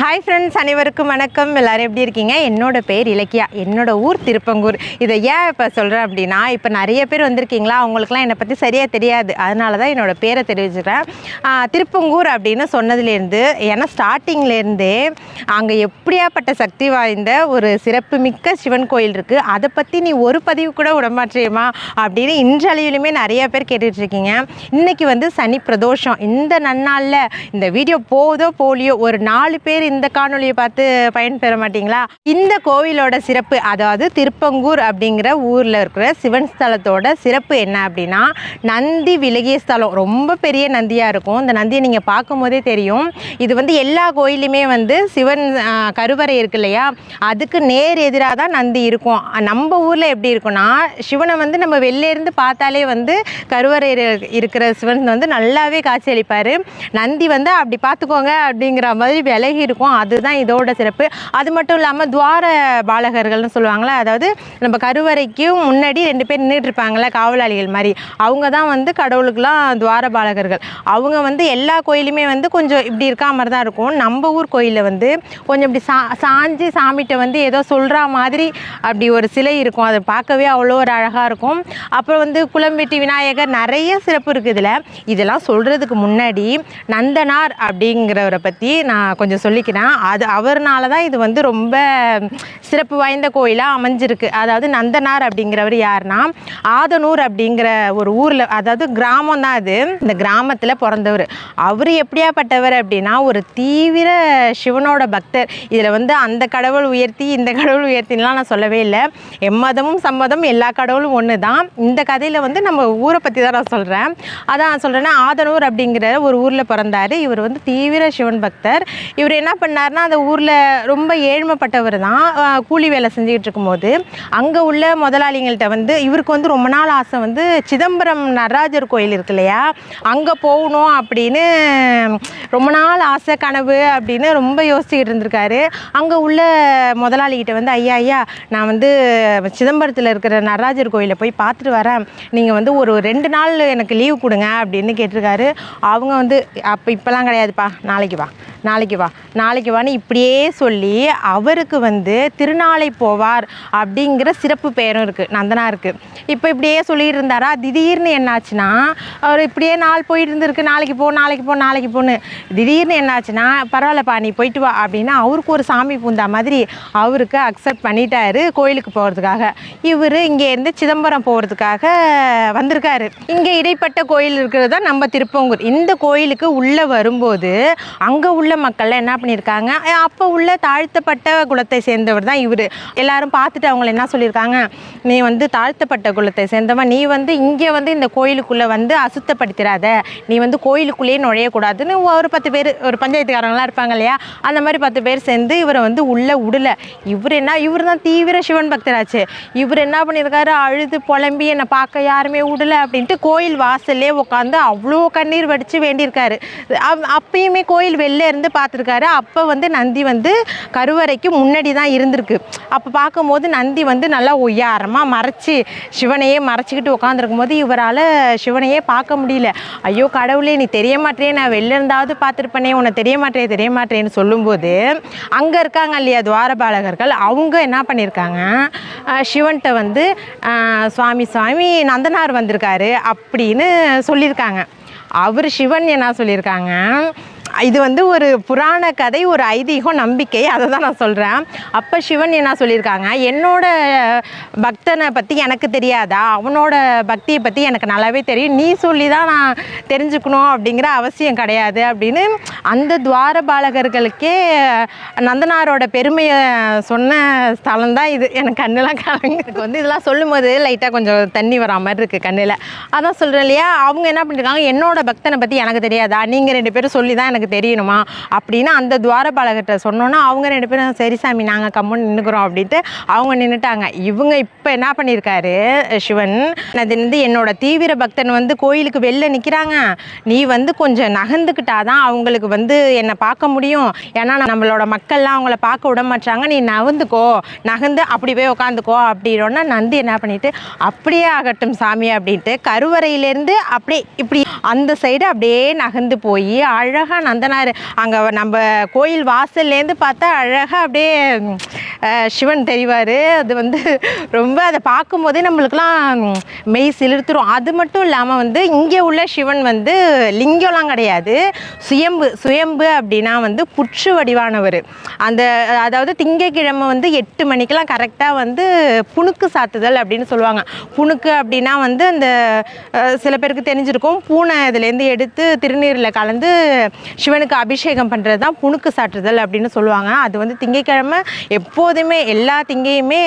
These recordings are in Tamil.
ஹாய் ஃப்ரெண்ட்ஸ் அனைவருக்கும் வணக்கம். எல்லாரும் எப்படி இருக்கீங்க? என்னோட பேர் இலக்கியா. என்னோட ஊர் திருப்பங்கூர். இதை ஏன் இப்போ சொல்கிறேன் அப்படின்னா இப்போ நிறைய பேர் வந்திருக்கீங்களா? அவங்களுக்குலாம் என்னை பற்றி சரியாக தெரியாது. அதனால தான் என்னோட பேரை தெரிவிச்சுக்கிறேன். திருப்பங்கூர் அப்படின்னு சொன்னதுலேருந்து ஏன்னா ஸ்டார்டிங்லேருந்தே அங்கே எப்படியாப்பட்ட சக்தி வாய்ந்த ஒரு சிறப்புமிக்க சிவன் கோயில் இருக்குது அதை பற்றி நீ ஒரு பதிவு கூட விடமாற்றியமா அப்படின்னு இன்றளவிலுமே நிறைய பேர் கேட்டுட்ருக்கீங்க. இருக்கீங்க இன்னைக்கு வந்து சனி பிரதோஷம். இந்த நன்னாளில் இந்த வீடியோ போதோ போலியோ ஒரு நாலு பேர் இந்த காணொலியை பார்த்து பயன்பெற மாட்டீங்களா? இந்த கோவிலோட சிறப்பு அதாவது திருப்பங்கூர் அப்படிங்கிற ஊரில் இருக்கிற சிவன் ஸ்தலத்தோட சிறப்பு என்ன அப்படின்னா நந்தி விலகிய ஸ்தலம். ரொம்ப பெரிய நந்தியாக இருக்கும். இந்த நந்தியை நீங்கள் பார்க்கும்போதே தெரியும். இது வந்து எல்லா கோயிலுமே வந்து சிவன் கருவறை இருக்கு இல்லையா? அதுக்கு நேர் எதிராக தான் நந்தி இருக்கும். நம்ம ஊரில் எப்படி இருக்கும்னா சிவனை வந்து நம்ம வெளிலேருந்து பார்த்தாலே வந்து கருவறையில் இருக்கிற சிவன் வந்து நல்லாவே காட்சி அளிப்பார். நந்தி வந்து அப்படி பார்த்துக்கோங்க அப்படிங்கிற மாதிரி விலகி இருக்கும். அதுதான் இதோட சிறப்பு. அது மட்டும் இல்லாமல் துவார பாலகர்கள்னு சொல்லுவாங்களே அதாவது நம்ம கருவறைக்கும் முன்னாடி ரெண்டு பேர் நின்றுட்டு இருப்பாங்களே காவலாளிகள் மாதிரி. அவங்க தான் வந்து கடவுளுக்கெல்லாம் துவார பாலகர்கள். அவங்க வந்து எல்லா கோயிலுமே வந்து கொஞ்சம் இப்படி இருக்கா மாதிரி தான் இருக்கும். நம்ம ஊர் கோயிலில் வந்து கொஞ்சம் இப்படி சா சாஞ்சு சாமிகிட்ட வந்து ஏதோ சொல்கிற மாதிரி அப்படி ஒரு சிலை இருக்கும். அதை பார்க்கவே அவ்வளோ ஒரு அழகாக இருக்கும். அப்புறம் வந்து குளம்பெட்டி விநாயகர் நிறைய சிறப்பு இருக்குது இதில். இதெல்லாம் சொல்கிறதுக்கு முன்னாடி நந்தனார் அப்படிங்கிறவரை பற்றி நான் கொஞ்சம் நினைக்கிறேன். அது அவர்னால தான் இது வந்து ரொம்ப சிறப்பு வாய்ந்த கோயிலாக அமைஞ்சிருக்கு. அதாவது நந்தனார் அப்படிங்கிறவர் யாருன்னா ஆதனூர் அப்படிங்கிற ஒரு ஊரில் அதாவது கிராமம் தான் அது. இந்த கிராமத்தில் பிறந்தவர். அவர் எப்படியாப்பட்டவர் அப்படின்னா ஒரு தீவிர சிவனோட பக்தர். இதில் வந்து அந்த கடவுள் உயர்த்தி இந்த கடவுள் உயர்த்தின்லாம் நான் சொல்லவே இல்லை. எம்மதமும் சம்மதம் எல்லா கடவுளும் ஒன்று தான் இந்த கதையில் வந்து நம்ம ஊரை பற்றி தான் நான் சொல்கிறேன் அதான் நான் சொல்கிறேன்னா ஆதனூர் அப்படிங்கிற ஒரு ஊரில் பிறந்தார். இவர் வந்து தீவிர சிவன் பக்தர். இவர் என்ன பண்ணார்னா அந்த ஊரில் ரொம்ப ஏழ்மைப்பட்டவர் தான். கூலி வேலை செஞ்சுக்கிட்டு இருக்கும்போது அங்கே உள்ள முதலாளிங்கள்கிட்ட வந்து இவருக்கு வந்து ரொம்ப நாள் ஆசை வந்து சிதம்பரம் நடராஜர் கோயில் இருக்கு இல்லையா? அங்கே போகணும் அப்படின்னு ரொம்ப நாள் ஆசை கனவு அப்படின்னு ரொம்ப யோசிச்சுக்கிட்டு இருந்திருக்காரு. அங்கே உள்ள முதலாளிகிட்ட வந்து ஐயா ஐயா நான் வந்து சிதம்பரத்தில் இருக்கிற நடராஜர் கோயிலை போய் பார்த்துட்டு வரேன். நீங்கள் வந்து ஒரு ரெண்டு நாள் எனக்கு லீவ் கொடுங்க அப்படின்னு கேட்டிருக்காரு. அவங்க வந்து அப்போ இப்போலாம் கிடையாதுப்பா நாளைக்கு வா. நாளைக்கு வா நாளைக்கு வான்னு இப்படியே சொல்லி அவருக்கு வந்து திருநாளை போவார் அப்படிங்கிற சிறப்பு பெயரும் இருக்குது நந்தனா இருக்குது இப்போ இப்படியே சொல்லிட்டு இருந்தாரா? திடீர்னு என்னாச்சுன்னா அவர் இப்படியே நாள் போயிட்டு இருந்திருக்கு நாளைக்கு போ நாளைக்கு போ நாளைக்கு போன்னு. திடீர்னு என்னாச்சுன்னா பரவாயில்லப்பா நீ போயிட்டு வா அப்படின்னா அவருக்கு ஒரு சாமி பூந்தா மாதிரி அவருக்கு அக்செப்ட் பண்ணிட்டாரு கோயிலுக்கு போகிறதுக்காக இவர் இங்கேருந்து சிதம்பரம் போகிறதுக்காக வந்திருக்காரு. இங்கே இடைப்பட்ட கோயில் இருக்கிறது தான் நம்ம திருப்பங்கூர். இந்த கோயிலுக்கு உள்ளே வரும்போது அங்கே உள்ள உள்ள மக்கள்லாம் என்ன பண்ணியிருக்காங்க அப்போ உள்ள தாழ்த்தப்பட்ட குலத்தை சேர்ந்தவர் தான் இவர். எல்லாரும் பார்த்துட்டு அவங்கள என்ன சொல்லியிருக்காங்க நீ வந்து தாழ்த்தப்பட்ட குலத்தை சேர்ந்தவன். நீ வந்து இங்கே வந்து இந்த கோயிலுக்குள்ளே வந்து அசுத்தப்படுத்திடாத நீ வந்து கோயிலுக்குள்ளேயே நுழையக்கூடாதுன்னு ஒரு பத்து பேர் ஒரு பஞ்சாயத்துக்காரங்களாம் இருப்பாங்க இல்லையா? அந்த மாதிரி பத்து பேர் சேர்ந்து இவரை வந்து உள்ளே விடல இவர் என்ன இவர் தான் தீவிர சிவன் பக்தராச்சு. இவர் என்ன பண்ணியிருக்காரு அழுது புலம்பி என்னை பார்க்க யாருமே விடல அப்படின்ட்டு கோயில் வாசல்லே உட்காந்து அவ்வளோ கண்ணீர் வடித்து வேண்டியிருக்காரு. அப்- அப்பயுமே கோயில் வெளில வந்து பார்த்துருக்காரு. அப்போ வந்து நந்தி வந்து கருவறைக்கு முன்னாடி தான் இருந்திருக்கு. அப்போ பார்க்கும்போது நந்தி வந்து நல்லா ஒய்யாரமாக மறைச்சி சிவனையே மறைச்சிக்கிட்டு உட்காந்துருக்கும் போது இவரால் சிவனையே பார்க்க முடியல. ஐயோ கடவுளே நீ தெரிய மாட்டேன் நான் வெளில இருந்தாவது பார்த்துருப்பனே உன்னை தெரிய மாட்டேன் தெரிய மாட்டேன்னு சொல்லும்போது அங்கே இருக்காங்க இல்லையா துவாரபாலகர்கள்? அவங்க என்ன பண்ணியிருக்காங்க சிவன்கிட்ட வந்து சுவாமி சுவாமி நந்தனார் வந்திருக்காரு அப்படின்னு சொல்லியிருக்காங்க அவர் சிவன் என்ன சொல்லியிருக்காங்க இது வந்து ஒரு புராண கதை ஒரு ஐதீகம் நம்பிக்கை. அதை தான் நான் சொல்கிறேன் அப்போ சிவன் என்ன சொல்லியிருக்காங்க? என்னோட பக்தனை பற்றி எனக்கு தெரியாதா? அவனோட பக்தியை பற்றி எனக்கு நல்லாவே தெரியும். நீ சொல்லி தான் நான் தெரிஞ்சுக்கணும் அப்படிங்கிற அவசியம் கிடையாது அப்படின்னு அந்த துவார பாலகர்களுக்கே நந்தனாரோட பெருமையை சொன்ன ஸ்தலம் தான் இது. எனக்கு கண்ணெலாம் கலங்கிறதுக்கு வந்து இதெல்லாம் சொல்லும்போது லைட்டாக கொஞ்சம் தண்ணி வரா மாதிரி இருக்குது கண்ணில். அதான் சொல்கிறேன் இல்லையா? அவங்க என்ன பண்ணியிருக்காங்க என்னோட பக்தனை பற்றி எனக்கு தெரியாதா? நீங்கள் ரெண்டு பேரும் சொல்லி தான் எனக்கு தெரியணுமா? அப்படின்னு அந்த துவாரபாலகர்கிட்ட சொன்னோன்னா அவங்க ரெண்டு பேரும் சரி சாமி நாங்கள் கம்முன்னு நின்றுக்குறோம் அப்படின்ட்டு அவங்க நின்றுட்டாங்க இவங்க இப்போ என்ன பண்ணியிருக்காரு சிவன்? அது வந்து என்னோட தீவிர பக்தன் வந்து கோயிலுக்கு வெளில நிற்கிறாங்க நீ வந்து கொஞ்சம் நகர்ந்துக்கிட்டாதான் அவங்களுக்கு வந்து என்னை பார்க்க முடியும். ஏன்னா நம்மளோட மக்கள்லாம் அவங்கள பார்க்க விட மாட்டாங்க நீ நகர்ந்துக்கோ நகர்ந்து அப்படி போய் உட்காந்துக்கோ அப்படின்னா நந்தி என்ன பண்ணிட்டு அப்படியே ஆகட்டும் சாமி அப்படின்ட்டு கருவறையிலேருந்து அப்படியே இப்படி அந்த சைடு அப்படியே நகர்ந்து போய் அழகாக நந்தனார் அங்கே நம்ம கோயில் வாசல்லேருந்து பார்த்தா அழகாக அப்படியே சிவன் தெரிவார். அது வந்து ரொம்ப அதை பார்க்கும்போதே நம்மளுக்கெலாம் மெய் சிலிர்த்துரும். அது மட்டும் இல்லாமல் வந்து இங்கே உள்ள சிவன் வந்து லிங்கம்லாம் கிடையாது. சுயம்பு சுயம்பு அப்படின்னா வந்து புற்று வடிவானவர். அந்த அதாவது திங்கக்கிழமை வந்து எட்டு மணிக்கெல்லாம் கரெக்டாக வந்து புணுக்கு சாத்துதல் அப்படின்னு சொல்லுவாங்க. புணுக்கு அப்படின்னா வந்து அந்த சில பேருக்கு தெரிஞ்சிருக்கும். பூனை இதுலேருந்து எடுத்து திருநீரில் கலந்து சிவனுக்கு அபிஷேகம் பண்ணுறது தான் புணுக்கு சாற்றுதல் அப்படின்னு சொல்லுவாங்க. அது வந்து திங்கக்கிழமை எப்போதுமே எல்லா திங்கையுமே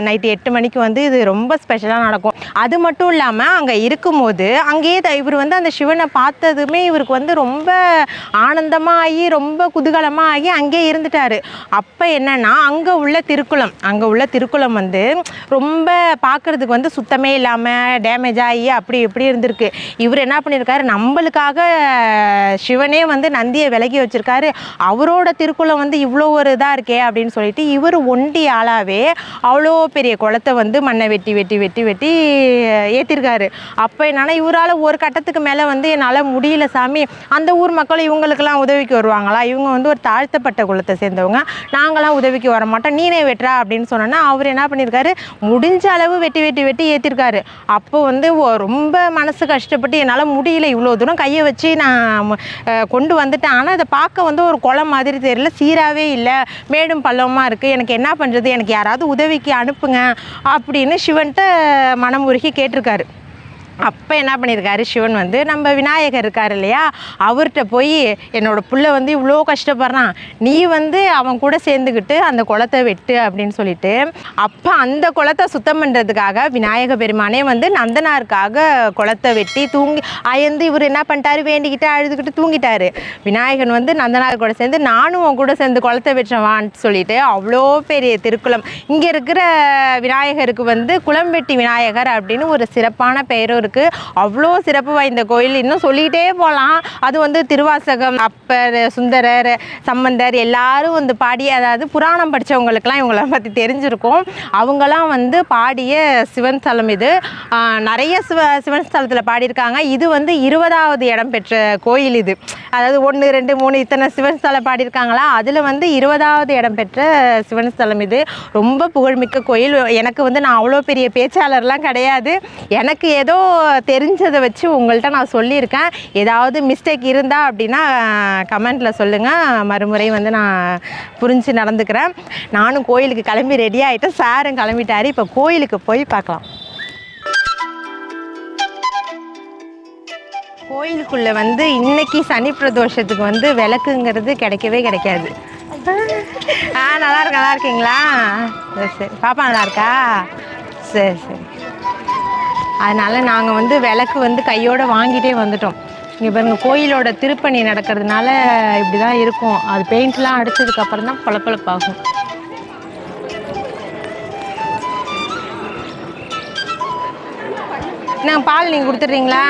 நைட்டு எட்டு மணிக்கு வந்து இது ரொம்ப ஸ்பெஷலாக நடக்கும். அது மட்டும் இல்லாமல் அங்கே இருக்கும்போது அங்கேயே த- இவர் வந்து அந்த சிவனை பார்த்ததுமே இவருக்கு வந்து ரொம்ப ஆனந்தமாகி ரொம்ப குதூகலமாக ஆகி அங்கேயே இருந்துட்டாரு. அப்போ என்னென்னா அங்கே உள்ள திருக்குளம் அங்கே உள்ள திருக்குளம் வந்து ரொம்ப பார்க்குறதுக்கு வந்து சுத்தமே இல்லாமல் டேமேஜ் ஆகி அப்படி இப்படி இருந்திருக்கு. இவர் என்ன பண்ணியிருக்காரு நம்மளுக்காக சிவனே வந்து நந்தியை விலகி வச்சிருக்காரு. அவரோட திருக்குளம் வந்து இவ்வளோ ஒரு இதாக இருக்கே அப்படின்னு சொல்லிட்டு இவர் ஒண்டி ஆளாவே அவ்வளோ பெரிய குளத்தை வந்து மண்ணை வெட்டி வெட்டி வெட்டி வெட்டி ஏற்றிருக்காரு அப்போ என்னன்னா இவரால் ஒரு கட்டத்துக்கு மேலே வந்து என்னால் முடியல சாமி. அந்த ஊர் மக்கள் இவங்களுக்கெல்லாம் உதவிக்கு வருவாங்களா? இவங்க வந்து ஒரு தாழ்த்தப்பட்ட குலத்தை சேர்ந்தவங்க. நாங்களாம் உதவிக்கு வர மாட்டோம் நீனே வெட்டுறா அப்படின்னு சொன்னோன்னா அவர் என்ன பண்ணியிருக்காரு முடிஞ்ச அளவு வெட்டி வெட்டி வெட்டி ஏற்றிருக்காரு அப்போ வந்து ரொம்ப மனசு கஷ்டப்பட்டு என்னால் முடியல. இவ்வளோ தூரம் கையை வச்சு நான் கொண்டு வந்துட்டேன். ஆனால் அதை பார்க்க வந்து ஒரு குளம் மாதிரி தெரியல. சீராகவே இல்லை. மேடும் பள்ளமாக இருக்குது எனக்கு என்ன பண்ணுறது எனக்கு யாராவது உதவிக்கு அனுப்புங்க அப்படின்னு சிவன்கிட்ட மனம் உருகி கேட்டிருக்காரு. அப்போ என்ன பண்ணியிருக்காரு சிவன் வந்து நம்ம விநாயகர் இருக்கார் இல்லையா? அவர்கிட்ட போய் என்னோட புள்ள வந்து இவ்வளோ கஷ்டப்படுறான். நீ வந்து அவன் கூட சேர்ந்துக்கிட்டு அந்த குளத்தை வெட்டு அப்படின்னு சொல்லிட்டு அப்போ அந்த குளத்தை சுத்தம் பண்ணுறதுக்காக விநாயக பெருமானே வந்து நந்தனாருக்காக குளத்தை வெட்டி தூங்கி அயந்து இவர் என்ன பண்ணிட்டாரு? வேண்டிக்கிட்டு அழுதுகிட்டு தூங்கிட்டாரு. விநாயகன் வந்து நந்தனார் கூட சேர்ந்து நானும் உன் கூட சேர்ந்து குளத்தை வெட்டுறவான்னு சொல்லிட்டு அவ்வளோ பெரிய திருக்குளம். இங்கே இருக்கிற விநாயகருக்கு வந்து குளம்பெட்டி விநாயகர் அப்படின்னு ஒரு சிறப்பான பெயரும் இருக்குது அவ்வளோ சிறப்பு வாய்ந்த கோயில். இன்னும் சொல்லிக்கிட்டே போகலாம் அது வந்து திருவாசகம் அப்பர் சுந்தரர் சம்பந்தர் எல்லாரும் வந்து பாடி அதாவது புராணம் படித்தவங்களுக்கெல்லாம் இவங்கள பற்றி தெரிஞ்சிருக்கும். அவங்களாம் வந்து பாடிய சிவன் ஸ்தலம் இது. நிறைய சிவ சிவன் ஸ்தலத்தில் பாடியிருக்காங்க. இது வந்து இருபதாவது இடம் பெற்ற கோயில் இது. அதாவது ஒன்று ரெண்டு மூணு இத்தனை சிவன் ஸ்தலம் பாடியிருக்காங்களா? அதில் வந்து இருபதாவது இடம் பெற்ற சிவன் ஸ்தலம் இது. ரொம்ப புகழ்மிக்க கோயில். எனக்கு வந்து நான் அவ்வளோ பெரிய பேச்சாளர்லாம் கிடையாது. எனக்கு ஏதோ தெரிஞ்சதை வச்சு உங்கள்கிட்ட நான் சொல்லியிருக்கேன். ஏதாவது மிஸ்டேக் இருந்தால் அப்படின்னா கமெண்ட்டில் சொல்லுங்கள் மறுமுறை வந்து நான் புரிஞ்சு நடந்துக்கிறேன். நானும் கோயிலுக்கு கிளம்பி ரெடி ஆகிட்டேன் சாரும் கிளம்பிட்டாரு. இப்போ கோயிலுக்கு போய் பார்க்கலாம். கோயிலுக்குள்ளே வந்து இன்னைக்கு சனி பிரதோஷத்துக்கு வந்து விளக்குங்கிறது கிடைக்கவே கிடைக்காது. ஆ நல்லா இருக்கு நல்லா இருக்கீங்களா? சரி சரி. பாப்பா நல்லா இருக்கா? சரி சரி. அதனால் நாங்கள் வந்து விளக்கு வந்து கையோடு வாங்கிட்டே வந்துட்டோம். இங்கே பாருங்க கோயிலோட திருப்பணி நடக்கிறதுனால இப்படி தான் இருக்கும். அது பெயிண்ட்லாம் அடித்ததுக்கப்புறம் தான் பளபளப்பாகும். நான் பால் நீங்கள் கொடுத்துட்றீங்களா?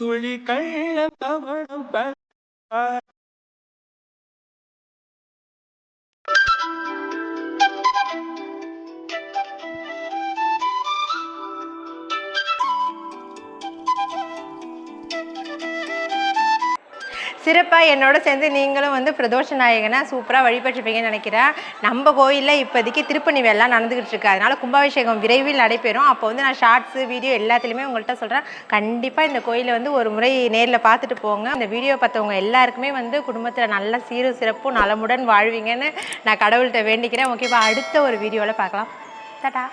துளிகள் கண்டிப்பாக என்னோட சேர்ந்து நீங்களும் வந்து பிரதோஷ நாயகனை சூப்பராக வழிபட்டிருப்பீங்கன்னு நினைக்கிறேன். நம்ம கோயிலில் இப்போதைக்கு திருப்பணி வேலை நடந்துகிட்டு இருக்கு. அதனால கும்பாபிஷேகம் விரைவில் நடைபெறும். அப்போ வந்து நான் ஷார்ட்ஸு வீடியோ எல்லாத்துலேயுமே உங்கள்கிட்ட சொல்கிறேன் கண்டிப்பாக இந்த கோயிலை வந்து ஒரு முறை நேரில் பார்த்துட்டு போங்க. இந்த வீடியோ பார்த்தவங்க எல்லாருக்குமே வந்து குடும்பத்தில் நல்ல சீரும் சிறப்பும் நலமுடன் வாழ்வீங்கன்னு நான் கடவுள்கிட்ட வேண்டிக்கிறேன். ஓகேவா அடுத்த ஒரு வீடியோவில் பார்க்கலாம். டாட்டா